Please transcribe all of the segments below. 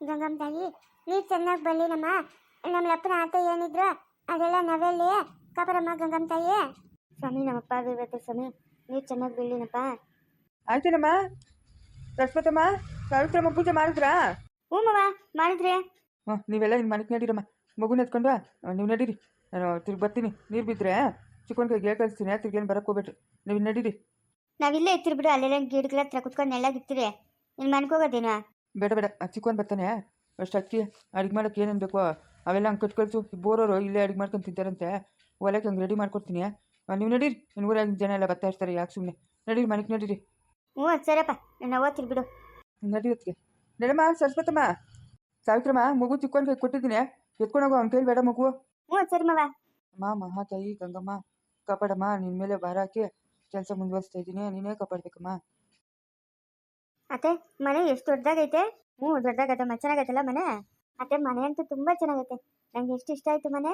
ಗಂಗಮ್ಮ ತಾಯಿ ನೀರು ಚೆನ್ನಾಗಿ ಬರಲಿ ನಮ್ಮ ಅಪ್ಪನ ಆತ ಏನಿದ್ರು ಅದೆಲ್ಲ ನಾವೆಲ್ಲಿ ಕಾಪರಮ್ಮ ಗಂಗಮ್ಮ ತಾಯಿ ಸ್ವಾಮಿ ನಮ್ಮಪ್ಪ ಆಗಿರ್ಬೇಕು ಸ್ವಾಮಿ. ನೀರು ಚೆನ್ನಾಗಿ ಬೀಳಿನಪ್ಪ ಆಯ್ತೇನಮ್ಮ. ರಶ್ಮತಮ್ಮ ಕಾರ್ಯಕ್ರಮ ಪೂಜೆ ಮಾಡಿದ್ರಾ? ಹ್ಞೂ ಮವ ಮಾಡಿದ್ರಿ. ಹಾಂ ನೀವೆಲ್ಲ ನಿಮ್ಮ ಮನೆಗೆ ನಡೀರಮ್ಮ. ಮಗುನ ಎತ್ಕೊಂಡು ನೀವು ನಡೀರಿ. ನಾನು ತಿರ್ಗಿ ಬರ್ತೀನಿ. ನೀರು ಬಿದ್ದರೆ ಚಿಕ್ಕವನ ಕೈಗೆ ಕಳಿಸ್ತೀನಿ ತಿರ್ಗೇನು ಬರಕ್ಕೆ ಹೋಗ್ಬೇಡ್ರಿ. ನೀವು ನಡೀರಿ. ನಾವಿಲ್ಲೇ ಇತ್ತಿರ್ಬಿಡು ಅಲ್ಲೆಲ್ಲ ಗಿಡಗಳ ಹತ್ರ ಕುತ್ಕೊಂಡು ನಿಮ್ಮ ಮನೆಗೆ ಮನ್ಕೋಗೋದೇನಾ ಬೇಡ ಬೇಡ. ಚಿಕ್ಕವನ್ ಬರ್ತಾನೆ. ಅಷ್ಟು ಅಕ್ಕಿ ಅಡುಗೆ ಮಾಡೋಕ್ಕೆ ಏನೇನು ಬೇಕೋ ಅವೆಲ್ಲ ಹಂಗೆ ಕಟ್ ಕಳಿಸು ಬೋರೋರು ಇಲ್ಲೇ ಅಡುಗೆ ಮಾಡ್ಕೊಂಡು ತಿಂತಾರಂತೆ. ಒಲೆಗೆ ಹಂಗೆ ರೆಡಿ ಮಾಡ್ಕೊಡ್ತೀನಿ. ನೀವು ನಡೀರಿ. ನಿಮ್ಮ ಊರಾಗಿನ ಜನ ಎಲ್ಲ ಬರ್ತಾ ಇರ್ತಾರೆ ಯಾಕೆ ಸುಮ್ಮನೆ ನಡೀರಿ ಮನೆಗೆ ನಡೀರಿ. ಹ್ಞೂ ಸರಿಯಪ್ಪ. ನಾನು ಓದ್ತಿರ್ ಬಿಡು. ನಡಿಯತ್ಗೆ ನಡಮ್ಮ ಸರಸ್ವತಮ್ಮ. ಸಾವಿತ್ರಮ್ಮ ಮಗು ಚಿಕ್ಕವನ್ ಕೈ ಕೊಟ್ಟಿದ್ದೀನಿ ಎತ್ಕೊಂಡೋಗು ಅವ್ನ ಕೇಳಿ ಬೇಡ ಮಗು. ಹ್ಞೂ ಸರಿ ಮವ. ಅಮ್ಮ ಮಹಾತಾಯಿ ಗಂಗಮ್ಮ. ಕಾಪಾಡಮ್ಮ ನಿನ್ನ ಮೇಲೆ ಭಾರ ಹಾಕಿ ಕೆಲಸ ಮುಂದುವರಿಸ್ತಾ ಇದ್ದೀನಿ. ನೀನೇ ಕಾಪಾಡ್ಬೇಕಮ್ಮ. ಅತ್ತೆ, ಮನೆ ಎಷ್ಟು ದೊಡ್ಡದಾಗೈತೆ ಹ್ಞೂ, ದೊಡ್ಡದಾಗತ್ತೆ ಮತ್ತೆ ಚೆನ್ನಾಗೈತಲ್ಲ ಮನೆ? ಅತ್ತೆ, ಮನೆ ಅಂತೂ ತುಂಬಾ ಚೆನ್ನಾಗೈತೆ. ನಂಗೆ ಎಷ್ಟು ಇಷ್ಟ ಆಯ್ತು ಮನೆ?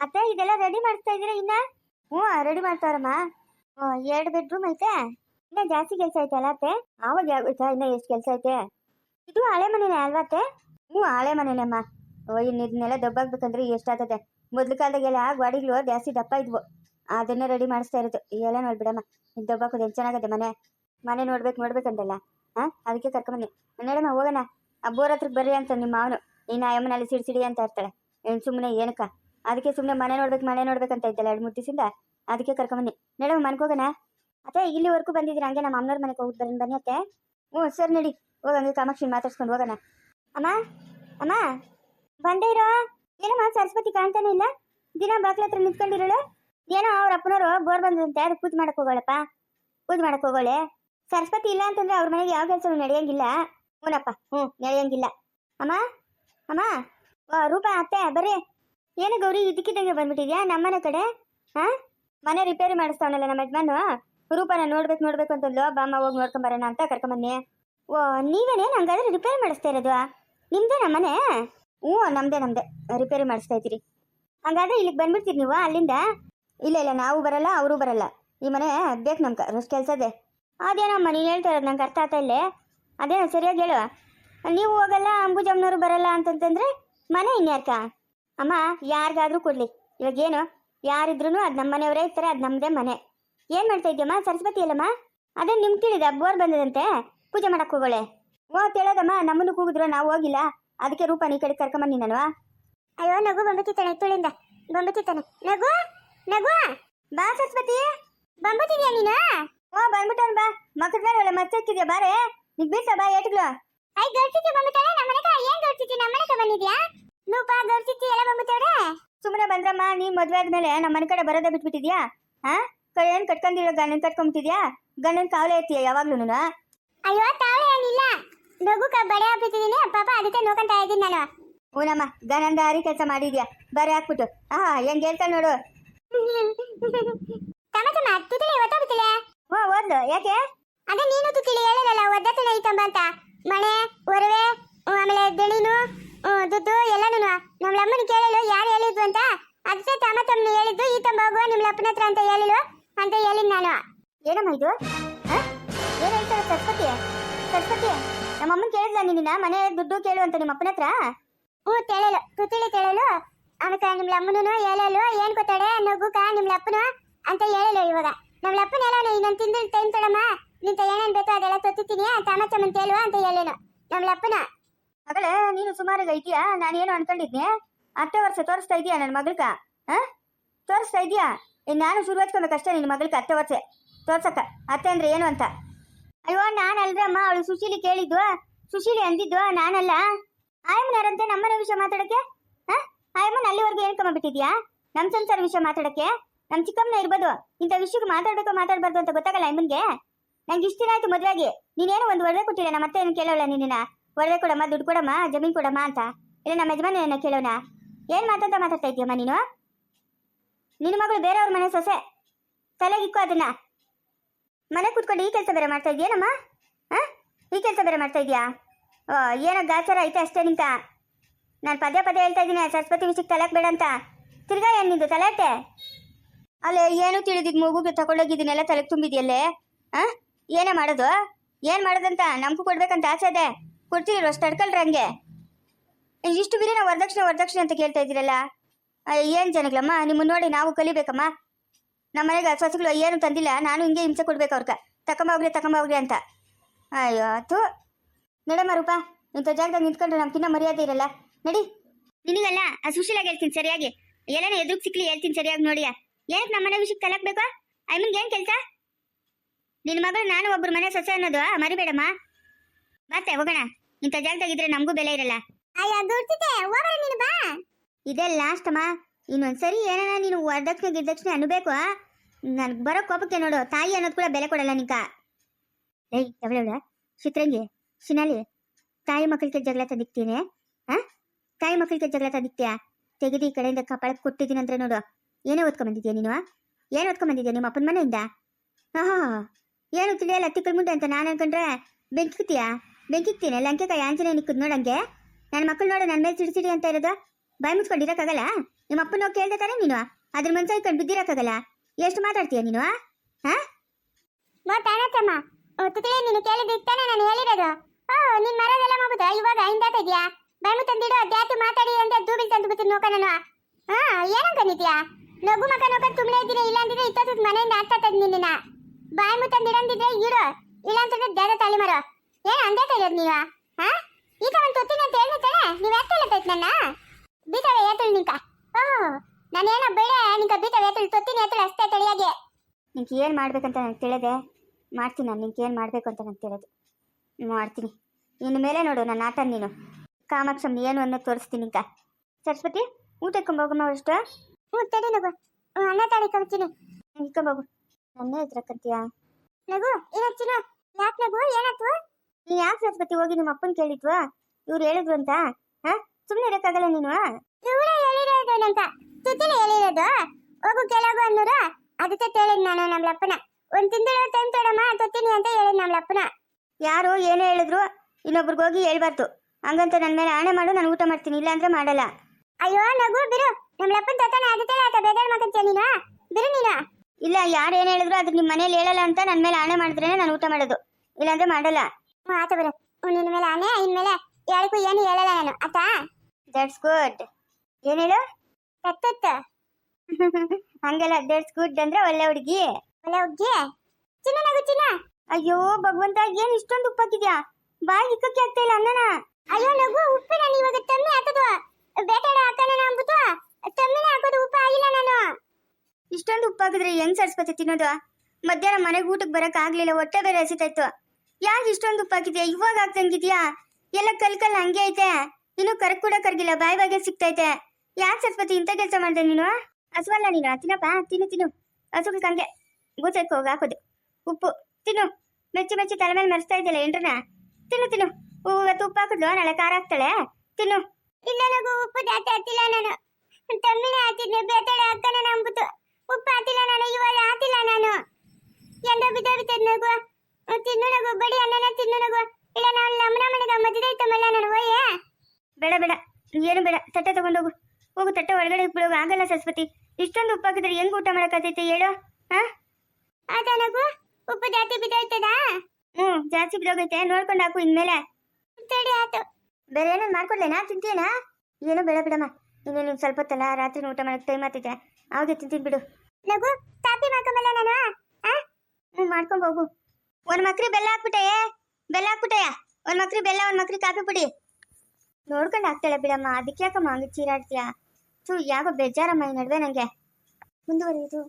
ಅತ್ತೆ, ಇದೆಲ್ಲ ರೆಡಿ ಮಾಡ್ತಾ ಇದ್ದೀರಾ ಇನ್ನ? ಹ್ಞೂ ರೆಡಿ ಮಾಡ್ತಾರಮ್ಮ. ಓ, ಎರಡು ಬೆಡ್ರೂಮ್ ಐತೆ? ಇನ್ನ ಜಾಸ್ತಿ ಕೆಲಸ ಐತೆ ಅಲ್ಲ ಅತ್ತೆ? ಆವಾಗ ಆಗೋಯ್ತಾ ಇನ್ನ ಎಷ್ಟು ಕೆಲಸ ಐತೆ? ಇದು ಹಳೆ ಮನೆನೇ ಅಲ್ವಾ ಅತ್ತೆ? ಹ್ಞೂ, ಹಳೆ ಮನೆನೇಮ್ಮ ಓ, ಇನ್ನು ಇದನ್ನೆಲ್ಲ ದಬ್ಬಾಗ್ಬೇಕಂದ್ರೆ ಎಷ್ಟಾಗ್ತದೆ ಮೊದ್ಲು ಕಾಲದಾಗೆಲ್ಲ ಗಾಡಿಗಳು ಜಾಸ್ತಿ ದಪ್ಪ ಇದ್ವು. ಅದನ್ನೇ ರೆಡಿ ಮಾಡಿಸ್ತಾ ಇರೋದು. ಎಲ್ಲ ನೋಡ್ಬಿಡಮ್ಮ. ಇದು ದಬ್ಬಾಕೋದು ಎಷ್ಟು ಚೆನ್ನಾಗದೆ ಮನೆ? ಮನೆ ನೋಡ್ಬೇಕು ನೋಡ್ಬೇಕಂತಲ್ಲ ಹಾ? ಅದಕ್ಕೆ ಕರ್ಕೊಂಬನ್ನಿ ಮೇಡಮ್ ಹೋಗೋಣ. ಅಬ್ಬೋರ ಬೋರ್ ಹತ್ರಕ್ಕೆ ಬರ್ರಿ ಅಂತ ನಿಮ್ಮ ಮಾವನು. ನೀನು ಅಮ್ಮನಲ್ಲಿ ಸಿಡಿ ಸಿಡಿ ಅಂತ ಇರ್ತಾಳೆ. ಏನು ಸುಮ್ಮನೆ ಏನಕ್ಕ? ಅದಕ್ಕೆ ಸುಮ್ಮನೆ ಮನೆ ನೋಡ್ಬೇಕು, ಮನೆ ನೋಡ್ಬೇಕಂತ ಇದ್ದಲ್ಲ ಎರಡು ಮೂರು ಅದಕ್ಕೆ ಕರ್ಕೊಂಬನ್ನಿ ಮೇಡಮ್ ಮನೆಗೆ ಹೋಗೋಣ? ಅತ್ತೆ, ಇಲ್ಲಿವರೆಗೂ ಬಂದಿದ್ದೀರ? ಹಂಗೆ ನಮ್ಮ ಅಮ್ಮನವ್ರ ಮನೆಗೆ ಹೋಗಿ ಬನ್ನಿ ಅತ್ತೆ. ಹ್ಞೂ, ಸರ್ ನಡಿ. ಹೋಗಂಗೆ ಕಾಮಾಕ್ಷಿ ಮಾತಾಡ್ಸ್ಕೊಂಡು ಹೋಗೋಣ. ಅಮ್ಮ ಅಮ್ಮ, ಬಂದೇ ಇರೋ? ಏನಮ್ಮ, ಸರಸ್ವತಿ ಕಾಣ್ತಾನೆ ಇಲ್ಲ? ದಿನ ಬಾಗ್ಲ ಹತ್ರ ನಿಂತ್ಕೊಂಡಿರೋಳು? ಏನೋ ಅವ್ರ ಅಪ್ಪನವರು ಬೋರ್ ಬಂದಂತೆ ಅದಕ್ಕೆ ಪೂಜೆ ಮಾಡಕ್ಕೆ ಹೋಗೋಳಪ್ಪ. ಪೂಜೆ ಮಾಡೋಕೆ ಹೋಗೋಳೆ. ಸರಸ್ವತಿ ಇಲ್ಲ ಅಂತಂದ್ರೆ ಅವ್ರ ಮನೆಗೆ ಯಾವ ಕೆಲಸ ನಡೆಯಂಗಿಲ್ಲ. ಹ್ಞೂನಪ್ಪ ಹ್ಞೂ, ನಡೆಯಂಗಿಲ್ಲ. ಅಮ್ಮ ಅಮ್ಮ ರೂಪ, ಅತ್ತೆ, ಬರ್ರಿ. ಏನು ಗೌರಿ ಇದಕ್ಕಿದ್ದಂಗೆ ಬಂದ್ಬಿಟ್ಟಿದ್ಯಾ? ನಮ್ಮನೆ ಕಡೆ, ಹಾ? ಮನೆ ರಿಪೇರಿ ಮಾಡಿಸ್ತಾವನಲ್ಲ ನಮ್ಮ ಯಜಮಾನು ರೂಪನ ನೋಡ್ಬೇಕು ನೋಡ್ಬೇಕು ಅಂತಂದ್ಲು ಬಾಮ್ಮ ಹೋಗಿ ನೋಡ್ಕೊಂಬರೋಣ ಅಂತ ಕರ್ಕೊಂಬನ್ನಿ. ಓ, ನೀವೇನೇ ಹಂಗಾದ್ರೆ ರಿಪೇರಿ ಮಾಡಿಸ್ತಾ ಇರೋದು? ನಿಮ್ದೇ ನಮ್ಮನೆ ಹ್ಞೂ ನಮ್ಮದೇ ನಮ್ಮದೇ ರಿಪೇರಿ ಮಾಡಿಸ್ತಾ ಇದ್ದೀರಿ. ಹಂಗಾದ್ರೆ ಇಲ್ಲಿಗೆ ಬಂದ್ಬಿಡ್ತೀರಿ ನೀವು ಅಲ್ಲಿಂದ? ಇಲ್ಲ ಇಲ್ಲ, ನಾವು ಬರಲ್ಲ, ಅವರು ಬರಲ್ಲ. ಈ ಮನೆ ಬೇಕು ನಮ್ಗೆ, ಅಷ್ಟು ಕೆಲಸದೇ. ಅದೇನಮ್ಮ ನೀನು ಹೇಳ್ತಾ ಇರೋದು ನಂಗೆ ಅರ್ಥ ಆಗ್ತಾ ಇಲ್ಲೇ. ಅದೇನೋ ಸರಿಯಾಗಿ ಹೇಳು. ನೀವು ಹೋಗಲ್ಲ, ಅಂಬುಜಮ್ಮನವರು ಬರಲ್ಲ ಅಂತಂತಂದ್ರೆ ಮನೆ ಇನ್ಯಾರ್ಕ? ಅಮ್ಮ, ಯಾರಿಗಾದ್ರೂ ಕೊಡಲಿ. ಇವಾಗ ಏನು? ಯಾರಿದ್ರು ಅದು ನಮ್ಮ ಮನೆಯವರೇ ಇರ್ತಾರೆ, ಅದು ನಮ್ಮದೇ ಮನೆ. ಏನು ಮಾಡ್ತಾ ಇದೆಯಮ್ಮ ಸರಸ್ವತಿ ಅಲ್ಲಮ್ಮ? ಅದೇ ನಿಮ್ಗೆ ತಿಳಿದ ಬೋರ್ ಬಂದದಂತೆ. ಪೂಜೆ ಮಾಡಕ್ಕೆ ಹೋಗೋಳೆ. ಓ, ತಿಳೋದಮ್ಮ, ನಮ್ಮನ್ನು ಕೂಗಿದ್ರು, ನಾವು ಹೋಗಿಲ್ಲ. ಅದಕ್ಕೆ ರೂಪ ನೀ ಕಡೆ ಕರ್ಕೊಂಬನ್ನಿ ನಾನು. ಅಯ್ಯೋ, ನಗು ಬಂಬತ್ತಿತ್ತಾನೆ ತುಳಿಂದ. ಬಂಬತ್ತಿತ್ತಾನೆ ನಗು? ನಗು? ಬಾ ಸರಸ್ವತಿ. ಬಂಬತ್ತಿದ್ಯಾ ನೀನು? ಓ ಬಂದ್ಬಿಟ್ಟವನ್ ಬಾ. ಮಕ್ಕಳ ಮೇಲೆ ಒಳ್ಳೆ ಮಚ್ಚಿದ್ಯಾ ಬಾರೆ? ನಿಗ್ ಬೀಸ ಬಾ ಏಟ್ಗಳು. ಐ ಗರ್ಚಿತಿ ಬಂದ್ಬಿಟ್ಟಾಳೆ ನಮ್ಮ ಮನೆಕ ಏನ್ ಗರ್ಚಿತಿ ನಮ್ಮ ಮನೆಕ ಬಂದಿದ್ಯಾ? ನೂಪ ಗರ್ಚಿತಿ ಎಲ್ಲ ಬಂದ್ಬಿಟ್ಟವ್ರೆ ಸುಮ್ಮನೆ ಬಂದ್ರಮ್ಮ ನೀ ಮದ್ವೆ ಆದ್ಮೇಲೆ ನಮ್ಮ ಮನೆ ಕಡೆ ಬರೋದೇ ಬಿಟ್ಬಿಟ್ಟಿದ್ಯಾ? ಹಾ? ಏನ್ ಕಟ್ಕೊಂಡಿರೋ ಗಂಡನ್ ಕಟ್ಕೊಂಡ್ಬಿಟ್ಟಿದ್ಯಾ ಗಂಡನ್ ಕಾವಲೆ ಎತ್ತೀಯ ಯಾವಾಗ್ಲೂ ಅಯ್ಯೋ ತಾವಳೆ ಏನಿಲ್ಲ. ನಗುಕ ಬಡೆ ಆಗ್ಬಿಟ್ಟಿದೀನಿ. ಪಾಪ ಅದಕ್ಕೆ ನೋಡ್ಕೊಂತ ಇದ್ದೀನಿ ನಾನು. ಹೂನಮ್ಮ ಗನಂದಾರಿ ಕೆಲಸ ಮಾಡಿದ್ಯಾ? ಬರೆ ಹಾಕ್ಬಿಟ್ಟು. ಆಹಾ ಹೆಂಗ್ ಹೇಳ್ತಾಳೆ ನೋಡು. ತಮಚಮ್ಮ ತುತಿಳಿ ಒತ್ತಾಬಿಟ್ಟಿಲ್ಲ ಓ ಓದ್ಲು. ಯಾಕೆ? ಅದೇ ನೀನು ತಿಳಿ ಹೇಳಿದಲ್ಲ ಒದ್ದತನ ಐತಂಬ ಅಂತ. ಮಳೆ ಒರವೆ ಆಮೇಲೆ ಹ್ಮ್, ದುಡ್ಡು ಎಲ್ಲನೂ ನಮ್ಮ ಅಮ್ಮನ ಕೇಳಲು ಯಾರು ಹೇಳಿದ್ವು ಅಂತ? ಅದಕ್ಕೆ ತಮ್ಮ ತಮ್ಮ ಹೇಳಿದ್ದು ಈ ತಂಬ ಹೋಗುವ ನಿಮ್ಮ ಅಪ್ಪನ ಹತ್ರ ಅಂತ ಹೇಳಿಲು ಅಂತ ಹೇಳಿದ್ ನಾನು. ಏನಮ್ಮ ಇದು? ಏನು ಹೇಳ್ತಾರೆ ಸರಸ್ವತಿ? ಸರಸ್ವತಿ ನಮ್ಮ ಅಮ್ಮನ ಕೇಳಿದ್ಲ ನಿನ್ನ? ಮನೆ ದುಡ್ಡು ಕೇಳು ಅಂತ ನಿಮ್ಮ ಅಪ್ಪನ ಹತ್ರ? ಹ್ಞೂ ತೇಳಲು ತುತಿಳಿ ತೇಳಲು ಆಮೇಲೆ ನಿಮ್ಮ ಅಮ್ಮನೂ ಹೇಳಲು. ಏನು ಗೊತ್ತಾಳೆ ನಗುಕ ನಿಮ್ಮ ಅಪ್ಪನು ಅಂತ ಹೇಳಲು ಇವಾಗ. ನಮ್ಮ ಅಪ್ಪನ ಇನ್ನೊಂದು ತಿಂಗಳು ಟೈಮ್ ತಡಮ್ಮ. ನಿಂತ ಏನೇನು ಬೇಕೋ ಅದೆಲ್ಲ ತೊತ್ತಿದ್ದೀನಿ ತಾಮಚ್ಚಮ್ಮನ್ ಕೇಳುವ ಅಂತ ಹೇಳೇನು. ನಮ್ಮ ಅಪ್ಪನ ಮಗಳೇ, ನೀನು ಸುಮಾರಾಗ ಇದೆಯಾ ನಾನೇನು ಅನ್ಕೊಂಡಿದ್ನೆ. ಹತ್ತೇ ವರ್ಷ ತೋರಿಸ್ತಾ ಇದೀಯಾ ನನ್ನ ಮಗಳ್ಕ? ಹಾ? ತೋರಿಸ್ತಾ ಇನ್ನು ನಾನು ಶುರು ಹಚ್ಕೊಬೇಕಷ್ಟೇ ನಿನ್ನ ಮಗಳ್ಕ ಹತ್ತೆ ವರ್ಷ. ತೋರ್ಸಕ್ಕ. ಅತ್ತೆ ಅಂದ್ರೆ ಏನು ಅಂತ? ಅಯ್ಯೋ ನಾನಲ್ರಿ ಅಮ್ಮ, ಅವಳು ಸುಶೀಲಿ ಕೇಳಿದ್ವ ಸುಶೀಲಿ ಅಂದಿದ್ವ ನಾನಲ್ಲ. ಆಯಮ್ಮನವರಂತೆ ನಮ್ಮನ ವಿಷಯ ಮಾತಾಡಕ್ಕೆ? ಹಾ? ಆಯಮ್ಮನ ಅಲ್ಲಿವರೆಗೆ ಏನ್ ಬಿಟ್ಟಿದ್ಯಾ? ನಮ್ಮ ಸಂಸಾರ ವಿಷಯ ಮಾತಾಡಕ್ಕೆ? ನಮ್ಮ ಚಿಕ್ಕಮ್ಮನ ಇರ್ಬೋದು. ಇಂಥ ವಿಷಯಕ್ಕೆ ಮಾತಾಡಬೇಕು, ಮಾತಾಡ್ಬಾರ್ದು ಅಂತ ಗೊತ್ತಾಗಲ್ಲ ಅಮ್ಮನ್ಗೆ ನಂಗೆ ಇಷ್ಟ ದಿನ ಆಯ್ತು ಮದುವೆಗೆ ನೀನೇನು ಒಂದು ಒಡವೆ ಕೊಟ್ಟಿಲ್ಲ ನಮ್ಮ ಅತ್ತೆ ಏನು ಕೇಳೋಲ್ಲ ನಿನ್ನ ಒಡವೆ ಕೊಡಮ್ಮ, ದುಡ್ಡು ಕೊಡಮ್ಮ, ಜಮೀನ್ ಕೊಡಮ್ಮ ಅಂತ. ಇಲ್ಲ, ನಮ್ಮ ಯಜಮಾನ ಕೇಳೋಣ? ಏನ್ ಮಾತಾಡ್ತಾ ಮಾತಾಡ್ತಾ ಇದೀಯಮ್ಮ ನೀನು? ನಿನ್ನ ಮಗಳು ಬೇರೆಯವ್ರ ಮನೆ ಸೊಸೆ. ತಲೆಗಿಕ್ಕು ಅದನ್ನ. ಮನೆ ಕೂತ್ಕೊಂಡು ಈ ಕೆಲಸ ಬೇರೆ ಮಾಡ್ತಾ ಇದೀಯೇನಮ್ಮ ಹಾ ಈ ಕೆಲಸ ಬೇರೆ ಮಾಡ್ತಾ ಇದೀಯಾ ಓ, ಏನೋ ಗಾಚಾರ ಐತೆ ಅಷ್ಟೇ ನಿಂತ. ನಾನು ಪದೇ ಪದೇ ಹೇಳ್ತಾ ಇದ್ದೀನಿ ಸರಸ್ವತಿ ವಿಷಯಕ್ಕೆ ತಲೆಕ್ ಬೇಡ ಅಂತ. ತಿರ್ಗಾ ಏನು ನಿಂದು, ತಲೆಟೆ? ಅಲ್ಲೇ, ಏನು ತಿಳಿದಿದ್ ಮಗುಗೆ ತಗೊಂಡೋಗಿದ್ದೀನೆಲ್ಲ ತಲೆಗೆ ತುಂಬಿದ್ಯಲ್ಲೇ? ಆ? ಏನೇ ಮಾಡೋದು? ಏನು ಮಾಡೋದಂತ? ನಮಗೂ ಕೊಡ್ಬೇಕಂತ ಆಸೆ ಅದೇ ಕೊಡ್ತೀರಿ, ಅಷ್ಟು ತಡ್ಕೊಳ್ರಿ ಹಂಗೆ. ಇಷ್ಟು ಬಿರಿನ ವರದಕ್ಷಿಣೆ ವರದಕ್ಷಿಣೆ ಅಂತ ಕೇಳ್ತಾ ಇದ್ದೀರಲ್ಲ? ಏನು ಜನಗಳಮ್ಮ? ನಿಮ್ಮನ್ನ ನೋಡಿ ನಾವು ಕಲಿಬೇಕಮ್ಮ. ನಮ್ಮ ಮನೆಗೆ ಸೊಸೆಗಳು ಏನು ತಂದಿಲ್ಲ, ನಾನು ಹಿಂಗೆ ಹಿಂಸೆ ಕೊಡ್ಬೇಕು ಅವ್ರಿಗೆ. ತಕೊಂಬೋಗ್ರಿ ತಕೊಂಬೋಗ್ರಿ ತಕೊಂಬ ಅಂತ. ಅಯ್ಯೋ ತು ನಡಮ್ಮ ರೂಪ, ಇಂಥ ಜಾಗದಾಗ ನಿಂತ್ಕೊಂಡ್ರೆ ನಮ್ಗಿನ್ನ ಮರ್ಯಾದೆ ಇರಲ್ಲ. ನಡಿ. ನಿನಗಲ್ಲ, ಆ ಸುಶೀಲಾಗಿ ಹೇಳ್ತೀನಿ ಸರಿಯಾಗಿ. ಎಲ್ಲನೇ ಎದುರು ಸಿಕ್ಲಿ, ಹೇಳ್ತೀನಿ ಸರಿಯಾಗಿ ನೋಡಿಯ? ಏನಕ್ಕೆ ನಮ್ಮ ಮನೆ ವಿಷಯಕ್ಕೆ ಐ ಐಮನ್ಗೆ ಏನ್ ಕೆಲಸ? ನಿನ್ನ ಮಗಳು ನಾನು ಒಬ್ರು ಮನೆ ಸೊಸೆ ಅನ್ನೋದು ಮರಿಬೇಡಮ್ಮ. ಮತ್ತೆ ಹೋಗೋಣ. ಇಂಥ ಜಾಗದಾಗಿದ್ರೆ ನಮಗೂ ಬೆಲೆ ಇರಲ್ಲ. ಇದೇ ಲಾಸ್ಟ್ ಅಮ್ಮ ಇನ್ನೊಂದ್ಸರಿ ಏನಾನ ನೀನು ವರದಕ್ಷಿಣೆ ಗಿರ್ದಕ್ಷಿಣೆ ಅನ್ಬೇಕು ನನ್ಗೆ ಬರೋ ಕೋಪಕ್ಕೆ ನೋಡು. ತಾಯಿ ಅನ್ನೋದು ಕೂಡ ಬೆಲೆ ಕೊಡಲ್ಲ ನಿಂಕ. ಏಯ್ ಎವಳವಳ ಚಿತ್ರಂಗಿ ಶಿನಾಲಿ ತಾಯಿ ಮಕ್ಕಳಿಗೆ ಜಗಳ ತದಿಕ್ತೀನಿ ಹಾ ತಾಯಿ ಮಕ್ಕಳಿಗೆ ಜಗಳ ತದಿಕ್ತೀಯಾ ತೆಗೆದು ಈ ಕಡೆಯಿಂದ ಕಪಾಳಕ್ಕೆ ಕೊಟ್ಟಿದ್ದೀನಿ ಅಂದ್ರೆ ನೋಡು. ಏನೇ ಓದ್ಕೊಂಬಂದಿದ್ಯಾ ನೀನು ಏನು ಓದ್ಕೊಂಬಂದಿದ್ಯಾ ನಿಮ್ಮ ಅಪ್ಪನ ಮನೆಯಿಂದ? ಹಾ ಏನು ತಿಳಿಯಲ್ಲ ತಿಕ್ಕಲ್ ಮುಂದೆ ಅಂತ ನಾನು ಅನ್ಕೊಂಡ್ರೆ ಬೆಂಕಿಕ್ತೀಯಾ ಬೆಂಕಿಕ್ತೀನಿ ಕೈ ಆಂಜನೇಯ ನಿಕ್ಕದ್ ನೋಡಂಗೆ ನನ್ನ ಮಕ್ಕಳು ನೋಡು ನನ್ನ ಮೇಲೆ ಸಿಡಿ ಸಿಡಿ ಅಂತ ಇರೋದು. ಬಾಯಿ ಮುಚ್ಕೊಂಡಿರಕ್ಕಾಗಲ್ಲ ನಿಮ್ಮ ಅಪ್ಪನ ಹೋಗಿ ಕೇಳ್ದೆ ತಾನೆ ನೀನು? ಅದ್ರ ಮನ್ಸ ಇಟ್ಕೊಂಡು ಬಿದ್ದಿರಕ್ಕಾಗಲ್ಲ? ಎಷ್ಟು ಮಾತಾಡ್ತೀಯ ನೀನು ಹಾ? ಮಾತಾಡತ್ತಮ್ಮ. ತುತಿಳಿ ನೀನು ಕೇಳಿದ್ದು ತಾನೆ ನಾನು ಹೇಳಿರೋದು. ಓ, ನಿನ್ ಮರದೆಲ್ಲ ಮಾಡ್ಬೋದಾ ಇವಾಗ ಹಿಂದಾತ ಇದೆಯಾ? ಬಾಯಿ ತಂದಿಡು ಅದ್ಯಾತು ಮಾತಾಡಿ ಅಂತ ದೂಬಿಲ್ ತಂದು ಬಿಡ್ತೀನಿ ನೋಕ ನಾನು ಹಾ ಏನಂಕಂದಿದ್ಯಾ ನಗು ಮಕ ನೋಕ ಸುಮ್ಮನೆ ಇದ್ದೀನಿ ಇಲ್ಲ ಇತ್ತ ಮನೆಯಿಂದ ಆಗ್ತಾ ನಿನ್ನ ಬಾಯಿ ಮುತ್ತಂದಿಡಂದಿದ್ರೆ ಇಡು, ಇಲ್ಲ ಇಲ್ಲಾಂತಂದ್ರೆ ದೇದ ತಾಳಿ ಮಾರೋ. ಏನ್ ಅಂದೇ ತೆಗೆಯೋದು ನೀವ ಹಾ? ಈಗ ಒಂದು ತೊತ್ತಿನ ಅಂತ ಹೇಳ್ತಾಳೆ ನೀವ್ ಯಾಕೆ ಹೇಳ್ತೈತ್ ನನ್ನ? ಬೀತವೆ ಏತಳು ನಿಂಕ. ಓ ನಾನೇನೋ ಬೇಡ ನಿಂಕ ಬೀತವೆ ಏತಳು ತೊತ್ತಿನ ಏತಳು ಅಷ್ಟೇ ತಳಿಯಾಗೆ. ನಿಂಗೆ ಏನು ಮಾಡ್ಬೇಕಂತ ನನಗೆ ತಿಳಿದೆ? ಮಾಡ್ತೀನಿ ನಾನು, ನಿಂಗೆ ಏನು ಮಾಡಬೇಕು ಅಂತ ನಂಗೆ ತಿಳಿದು. ಮಾಡ್ತೀನಿ. ಇನ್ನು ಮೇಲೆ ನೋಡು ನನ್ನ ಆಟ ನೀನು. ಕಾಮಾಕ್ಷಮ್ ಏನು ಅನ್ನೋದು ತೋರಿಸ್ತೀನಿ ನಿಂಕ. ಸರಸ್ವತಿ, ಊಟಕ್ಕೆ ಹೋಗಮ್ಮ ಅಷ್ಟು ಹ್ಞೂ ತಡಿ ನಗು. ಹ್ಞೂ ಅನ್ನ ತಾಡಿ ಕಮ್ತೀನಿ ನನ್ನ ಹತ್ರ ಎದ್ರಕ್ಕಂತೀಯ ನಗು ಏನಾಗ್ತೀನ ಯಾಕೆ ನಗು? ಏನಾಯ್ತು ನೀ ಯಾಕೆ ಸರಸ್ವತಿ ಹೋಗಿ ನಿಮ್ಮ ಅಪ್ಪನ ಕೇಳಿದ್ವಾ? ಇವ್ರು ಹೇಳಿದ್ರು ಅಂತ? ಹಾ? ಸುಮ್ಮನೆ ಇರಕ್ಕಾಗಲ್ಲ ನೀನು? ಇವರೇ ಹೇಳಿರೋದು ಏನಂತ? ತುತ್ತಿನ ಹೇಳಿರೋದು? ಹೋಗು ಕೆಳಗು ಅನ್ನೋರು? ಅದಕ್ಕೆ ಕೇಳಿದ್ ನಾನು ಅಪ್ಪನ. ಒಂದ್ ತಿಂಗಳು ಟೈಮ್ ತಡಮ್ಮ ತೊತ್ತೀನಿ ಅಂತ ಹೇಳಿದ್ ನಮ್ಲಪ್ಪನ ಯಾರು ಏನೇ ಹೇಳಿದ್ರು, ಇನ್ನೊಬ್ರಿಗೆ ಹೋಗಿ ಹೇಳ್ಬಾರ್ದು. ಹಂಗಂತ ನನ್ನ ಮೇಲೆ ಆಣೆ ಮಾಡು, ನಾನು ಊಟ ಮಾಡ್ತೀನಿ. ಇಲ್ಲ ಅಂದ್ರೆ ಮಾಡಲ್ಲ. ಅಯ್ಯೋ, ನಗು ಬಿರು ತಾತನ ಅದಕ್ಕೆ ಆತ ಬೇದಾರ ಮಾತಾಡ್ತೀಯ ನೀನು? ಬಿರು ನೀನು. ಇಲ್ಲ ಯಾರು ಏನು ಹೇಳಿದ್ರು ಅದಕ್ಕೆ ನಿಮ್ಮ ಮನೇಲಿ ಹೇಳಲ್ಲ ಅಂತ ನನ್ನ ಮೇಲೆ ಆಣೆ ಮಾಡಿದ್ರೇನೆ ನಾನು ಊಟ ಮಾಡೋದು. ಇಲ್ಲಾಂದ್ರೆ ಮಾಡಲ್ಲ. ಹ್ಞೂ ಆತ ಬಿಡು. ನಿನ್ನ ಮೇಲೆ ಆನೆ ಇನ್ಮೇಲೆ ಯಾರಿಗೂ ಏನು ಹೇಳಲ್ಲ ನಾನು ಆತ? ದಟ್ಸ್ ಗುಡ್ ಏನು ಹೇಳು? ತತ್ತತ್ತ. ಹಂಗಲ್ಲ ದಟ್ಸ್ ಗುಡ್ ಅಂದ್ರೆ ಒಳ್ಳೆ ಹುಡುಗಿ. ಒಳ್ಳೆ ಹುಡುಗಿ? ಚಿನ್ನ ನಗು ಚಿನ್ನ? ಅಯ್ಯೋ ಭಗವಂತ ಏನು ಇಷ್ಟೊಂದು ಉಪ್ಪಾಕಿದ್ಯಾ? ಬಾಯಿ ಇಕ್ಕಕ್ಕೆ ಆಗ್ತಾ ಇಲ್ಲ ಅನ್ನನ. ಅಯ್ಯೋ ನಗು ಉಪ್ಪಿನ ಇವಾಗ ತಮ್ಮಿ ಹಾಕೋದು. ಬೇಟಾಡ ಹಾಕೋಣ ಅಂದ್ಬಿಟ್ಟು ತಮ್ಮಿನ ಹಾಕೋದು ಉಪ್ಪು ಆಗಿಲ್ಲ ನಾನು. ಇಷ್ಟೊಂದು ಉಪ್ಪಾಕಿದ್ರೆ ಹೆಂಗ್ ಸರ್ಸ್ಕೊತಿ ತಿನ್ನೋದು? ಮಧ್ಯಾಹ್ನ ಮನೆಗೆ ಊಟಕ್ಕೆ ಬರಕ್ ಆಗ್ಲಿಲ್ಲ ಹೊಟ್ಟೆ ಬೇರೆ ಹಸಿತಾಯ್ತು. ಯಾಕೆ ಇಷ್ಟೊಂದು ಉಪ್ಪಾಕಿದ್ಯಾ ಇವಾಗ ಆಗ್ತಂಗಿದ್ಯಾ ಎಲ್ಲ ಕಲ್ ಕಲ್ ಹಂಗೆ ಐತೆ. ಇನ್ನು ಕರಕ್ ಕೂಡ ಕರ್ಗಿಲ್ಲ ಬಾಯ್ ಬಾಯ್ಗೆ ಸಿಗ್ತೈತೆ. ಯಾಕೆ ಸರಸ್ವತಿ ಇಂಥ ಕೆಲಸ ಮಾಡ್ದೆ ನೀನು? ಹಸುವಲ್ಲ ನೀನು. ತಿನ್ನಪ್ಪ ತಿನ್ನು ತಿನ್ನು. ಹಸುಗಳಿಗೆ ಹಂಗೆ ಗೂಸಕ್ಕೆ ಹೋಗಿ ಹಾಕೋದು. ಉಪ್ಪು ತಿನ್ನು. ಮೆಚ್ಚಿ ಮೆಚ್ಚಿ ತಲೆ ಮೇಲೆ ಮರೆಸ್ತಾ ಇದೆಯಲ್ಲ ಎಂಟ್ರನ ತಿನ್ನು ತಿನ್ನು. ಇವತ್ತು ಉಪ್ಪು ಹಾಕಿದ್ಲು? ನಾಳೆ ಖಾರ ಹಾಕ್ತಾಳೆ. ತಿನ್ನು. ಇಲ್ಲ ಉಪ್ಪು ಜಾಸ್ತಿ ಹತ್ತಿಲ್ಲ ನಾನು. ತಮ್ಮಿನ ಹಾಕಿದ್ನೆ ಬೇತಾಳೆ ಅಕ್ಕನ ನಂಬಿತು. ಉಪ್ಪು ಹಾಕಿಲ್ಲ ನಾನು ಇವಾಗ ಹಾಕಿಲ್ಲ ನಾನು. ಎಂದ ಬಿದ್ದ ಬಿದ್ದದ್ ನಗು ತಿನ್ನು ನಗು ಬಡಿ ಅನ್ನನ ತಿನ್ನು ನಗು ಇಲ್ಲ ನಾನು ನಮ್ಮನ ಮನೆಗೆ ಮದುವೆ ಐತಮಲ್ಲ ನಾನು ಓಯೆ ಬೇಡ ಬೇಡ ಏನು ಬೇಡ ತಟ್ಟೆ ತಗೊಂಡೋಗು. ಹೋಗು ತಟ್ಟೆ ಒಳಗಡೆ ಬಿಡೋಗು ಆಗಲ್ಲ ಸರಸ್ವತಿ. ಇಷ್ಟೊಂದು ಉಪ್ಪು ಹಾಕಿದ್ರೆ ಹೆಂಗ್ ಊಟ ಮಾಡಕ್ಕಾಗೈತೆ ಹೇಳು ಹಾ? ಆತ ನಗು? ಉಪ್ಪು ಜಾಸ್ತಿ ಬಿದ್ದೋಯ್ತದಾ? ಹ್ಞೂ ಜಾಸ್ತಿ ಬಿದ್ದೋಗೈತೆ. ನೋಡ್ಕೊಂಡು ಹಾಕು ಇನ್ಮೇಲೆ. ತಡಿ ಆತು ಬೇರೆ ಏನೇನು ಮಾಡ್ಕೊಡ್ಲೇನಾ? ತಿಂತೀಯನಾ? ಏನು ಬೇಡ ಬಿಡಮ್ಮ. ಇನ್ನು ನೀನು ಸ್ವಲ್ಪ ಹೊತ್ತಲ್ಲ ರಾತ್ರಿ ಊಟ ಮಾಡಕ್ಕೆ ಟೈಮ್ ಆಗ್ತೈತೆ ಆವಾಗ ತಿಂತೀನಿ ಬಿಡು. ನಗು ಕಾಪಿ ಮಾಡ್ಕೊಂಬಲ್ಲ ನಾನು? ಆ? ಹ್ಞೂ ಮಾಡ್ಕೊಂಡು ಹೋಗು. ಒಂದ್ ಮಕ್ರಿ ಬೆಲ್ಲ ಹಾಕ್ಬಿಟ್ಟೆ ಬೆಲ್ಲ ಹಾಕ್ಬಿಟ್ಟೆಯ? ಒಂದು ಮಕ್ರಿ ಬೆಲ್ಲ ಒಂದು ಮಕ್ರಿ ಕಾಫಿ ಪುಡಿ. ನೋಡ್ಕೊಂಡು ಹಾಕ್ತಾಳೆ ಬಿಡಮ್ಮ ಅದಕ್ಕೆ ಯಾಕಮ್ಮ ಹಂಗೆ ಚೀರಾಡ್ತೀಯಾ? ಥೂ ಯಾಕೋ ಬೇಜಾರಮ್ಮ ಈ ನಡುವೆ ನನಗೆ ಮುಂದುವರಿಯೋದು.